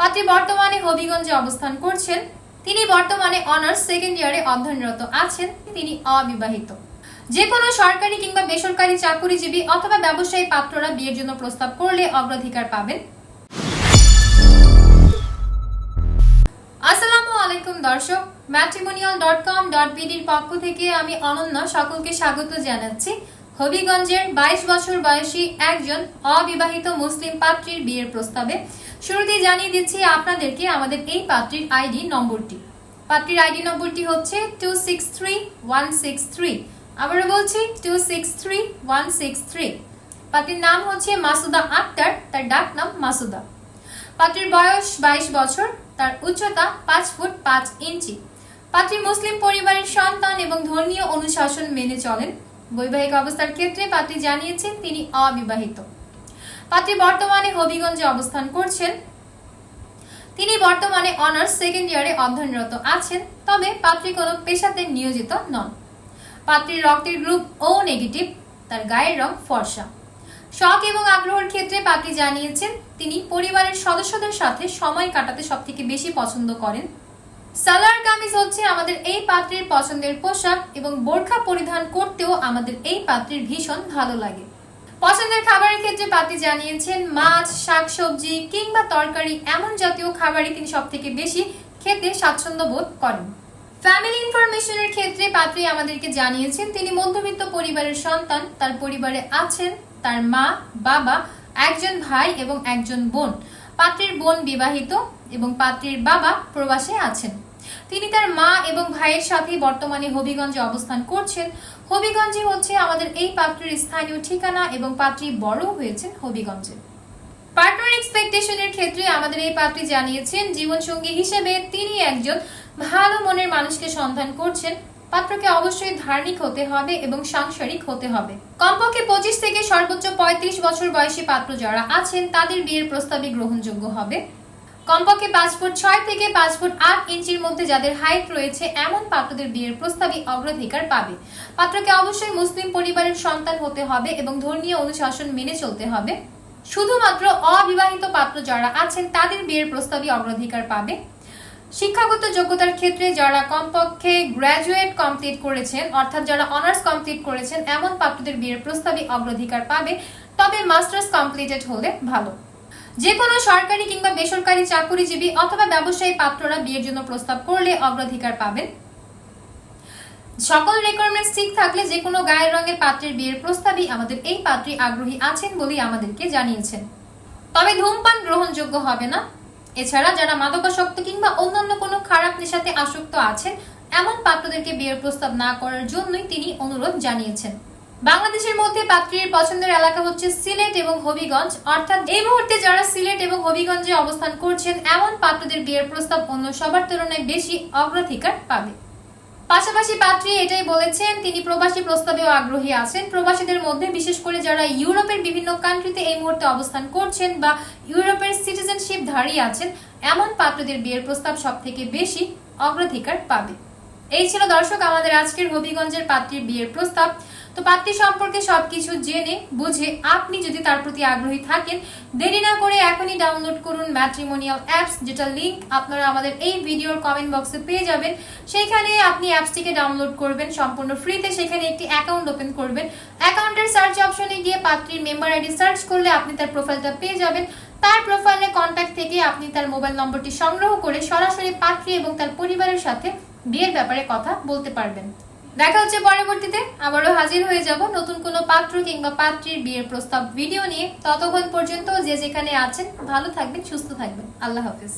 পাত্রী বর্তমানে হবিগঞ্জে অবস্থান করছেন। তিনি বর্তমানে অনার্স সেকেন্ড ইয়ারে অধ্যয়নরত আছেন। তিনি অবিবাহিত। যে কোনো সরকারি কিংবা বেসরকারি চাকুরিজীবী অথবা ব্যবসায়ী পাত্ররা বিয়ের জন্য প্রস্তাব করলে অগ্রাধিকার পাবেন। আসসালামু আলাইকুম, দর্শক। ম্যাট্রিমোনিয়াল ডট কম ডট বিডির পক্ষ থেকে আমি অনন্যা সকলকে স্বাগত জানাচ্ছি। হবিগঞ্জের বাইশ বছর বয়সী একজন অবিবাহিত মুসলিম পাত্রীর বিয়ের প্রস্তাবে শুরুতেই জানিয়ে দিচ্ছি আপনাদেরকে আমাদের এই পাত্রীর আইডি নম্বরটি। পাত্রীর আইডি নম্বরটি হচ্ছে two six three one six three আবারও বলছি two six three one six three পাত্রীর নাম হচ্ছে মাসুদা আক্তার, তার ডাক নাম মাসুদা। পাত্রীর বয়স বাইশ বছর, তার উচ্চতা পাঁচ ফুট পাঁচ ইঞ্চি। পাত্রী মুসলিম পরিবারের সন্তান এবং ধর্মীয় অনুশাসন মেনে চলেন। বৈবাহিক অবস্থার ক্ষেত্রে পাত্রী জানিয়েছেন তিনি অবিবাহিত। পাত্রী বর্তমানে হবিগঞ্জে অবস্থান করছেন। তিনি বর্তমানে অনার্স সেকেন্ড ইয়ারে অধ্যয়নরত আছেন, তবে পাত্রী কোনো পেশাতে নিয়োজিত নন। পাত্রীর রক্তের গ্রুপ ও নেগেটিভ তার গায়ের রং ফর্সা। শখ এবং আগ্রহের ক্ষেত্রে পাত্রী জানিয়েছেন তিনি পরিবারের সদস্যদের সাথে সময় কাটাতে সব থেকে বেশি পছন্দ করেন সালোয়ার কামিজ হচ্ছে আমাদের এই পাত্রের পছন্দের পোশাক এবং বোরখা পরিধান করতেও আমাদের এই পাত্রীর ভীষণ ভালো লাগে। পছন্দের খাবারের ক্ষেত্রে পাত্রী জানিয়েছেন, মাছ, শাকসবজি কিংবা তরকারি এমন জাতীয় খাবারই তিনি সব থেকে বেশি খেতে স্বাচ্ছন্দ্য বোধ করেন। ফ্যামিলি ইনফরমেশনের ক্ষেত্রে পাত্রী আমাদেরকে জানিয়েছেন, তিনি মধ্যবিত্ত পরিবারের সন্তান, তার পরিবারে আছেন তার মা, বাবা, একজন ভাই এবং একজন বোন। পাত্রীর বোন বিবাহিত এবং পাত্রীর বাবা প্রবাসে আছেন। তিনি তার মা এবং ভাইয়ের সাথে বর্তমানে হবিগঞ্জে অবস্থান করছেন। হবিগঞ্জে হচ্ছে আমাদের এই পাত্রীর স্থানীয় ঠিকানা এবং পাত্রী বড় হয়েছেন হবিগঞ্জে। পার্টনার এক্সপেকটেশনের ক্ষেত্রে আমাদের এই পাত্রী জানিয়েছেন, জীবনসঙ্গী হিসেবে তিনি একজন ভালো মনের মানুষকে সন্ধান করছেন। পাত্রকে অবশ্যই ধার্মিক হতে হবে এবং সাংসারিক হতে হবে। কমপক্ষে পঁচিশ থেকে সর্বোচ্চ পঁয়ত্রিশ বছর বয়সী পাত্র যারা আছেন, তাদের বিয়ের প্রস্তাবে গ্রহণযোগ্য হবে। কমপক্ষে পাঁচ ফুট ছয় থেকে পাঁচ ফুট আট ইঞ্চির মধ্যে যাদের হাইট রয়েছে, এমন পাত্রদের বিয়ের প্রস্তাবই অগ্রাধিকার পাবে। পাত্রকে অবশ্যই মুসলিম পরিবারের সন্তান হতে হবে এবং ধর্মীয় অনুশাসন মেনে চলতে হবে। শুধুমাত্র অবিবাহিত পাত্র যারা আছেন, তাদের বিয়ের প্রস্তাবই অগ্রাধিকার পাবে। শিক্ষাগত যোগ্যতার ক্ষেত্রে যারা কমপক্ষে গ্র্যাজুয়েট কমপ্লিট করেছেন, অর্থাৎ যারা অনার্স কমপ্লিট করেছেন, এমন পাত্রদের বিয়ের প্রস্তাবই অগ্রাধিকার পাবে। তবে মাস্টার্স কমপ্লিটেড হলে ভালো। যে কোনো সরকারি কিংবা বেসরকারি চাকুরিজীবী অথবা ব্যবসায়ী পাত্ররা বিয়ের জন্য প্রস্তাব করলে অগ্রাধিকার পাবেন। সকল রিকোয়ারমেন্টস ঠিক থাকলে যে কোনো গায়ের রঙের পাত্রের বিয়ের প্রস্তাবই আমাদের এই পাত্রী আগ্রহী আছেন বলেই আমাদেরকে জানিয়েছেন। তবে ধূমপান গ্রহণযোগ্য হবে না। এছাড়া যারা মাদকাসক্ত কিংবা অন্যান্য কোনো খারাপ নেশাতে আসক্ত আছেন, এমন পাত্রদেরকে বিয়ের প্রস্তাব না করার জন্যই তিনি অনুরোধ জানিয়েছেন। বাংলাদেশের মধ্যে পাত্রীর পছন্দের এলাকা হচ্ছে সিলেট এবং হবিগঞ্জ। অর্থাৎ এই মুহূর্তে যারা সিলেট এবং হবিগঞ্জে অবস্থান করছেন, এমন পাত্রদের বিয়ের প্রস্তাব অন্য সবার তুলনায় বেশি অগ্রাধিকার পাবে। পাশাপাশি পাত্রী এটাই বলেছেন, তিনি প্রবাসী প্রস্তাবেও আগ্রহী আছেন। প্রবাসীদের মধ্যে বিশেষ করে যারা ইউরোপের বিভিন্ন কান্ট্রিতে এই মুহূর্তে অবস্থান করছেন বা ইউরোপের সিটিজেনশিপ ধারী আছেন, এমন পাত্রদের বিয়ের প্রস্তাব সব থেকে বেশি অগ্রাধিকার পাবে। এই ছিল দর্শক আমাদের আজকের হবিগঞ্জের পাত্রীর বিয়ের প্রস্তাব। তো পাত্রী সম্পর্কে সবকিছু জেনে, বুঝে আপনি যদি তার প্রতি আগ্রহী থাকেন, দেরি না করে এখনই ডাউনলোড করুন ম্যাট্রিমোনিয়াল অ্যাপস যেটা লিংক আপনারা আমাদের এই ভিডিওর কমেন্ট বক্সে পেয়ে যাবেন। সেইখানে আপনি অ্যাপসটিকে ডাউনলোড করবেন সম্পূর্ণ ফ্রিতে সেখানে একটি অ্যাকাউন্ট ওপেন করবেন। অ্যাকাউন্টের সার্চ অপশনে গিয়ে পাত্রীর মেম্বার আইডি সার্চ করলে আপনি তার প্রোফাইলটা পেয়ে যাবেন। তার প্রোফাইলে কন্ট্যাক্ট থেকে আপনি তার মোবাইল নম্বরটি সংগ্রহ করে সরাসরি পাত্রী এবং তার পরিবারের সাথে বিয়ের ব্যাপারে কথা বলতে পারবেন। দেখা হচ্ছে পরবর্তীতে, আবারও হাজির হয়ে যাব নতুন কোনো পাত্র কিংবা পাত্রীর বিয়ের প্রস্তাব ভিডিও নিয়ে। ততক্ষণ পর্যন্ত যে যেখানে আছেন, ভালো থাকবেন, সুস্থ থাকবেন। আল্লাহ হাফিজ।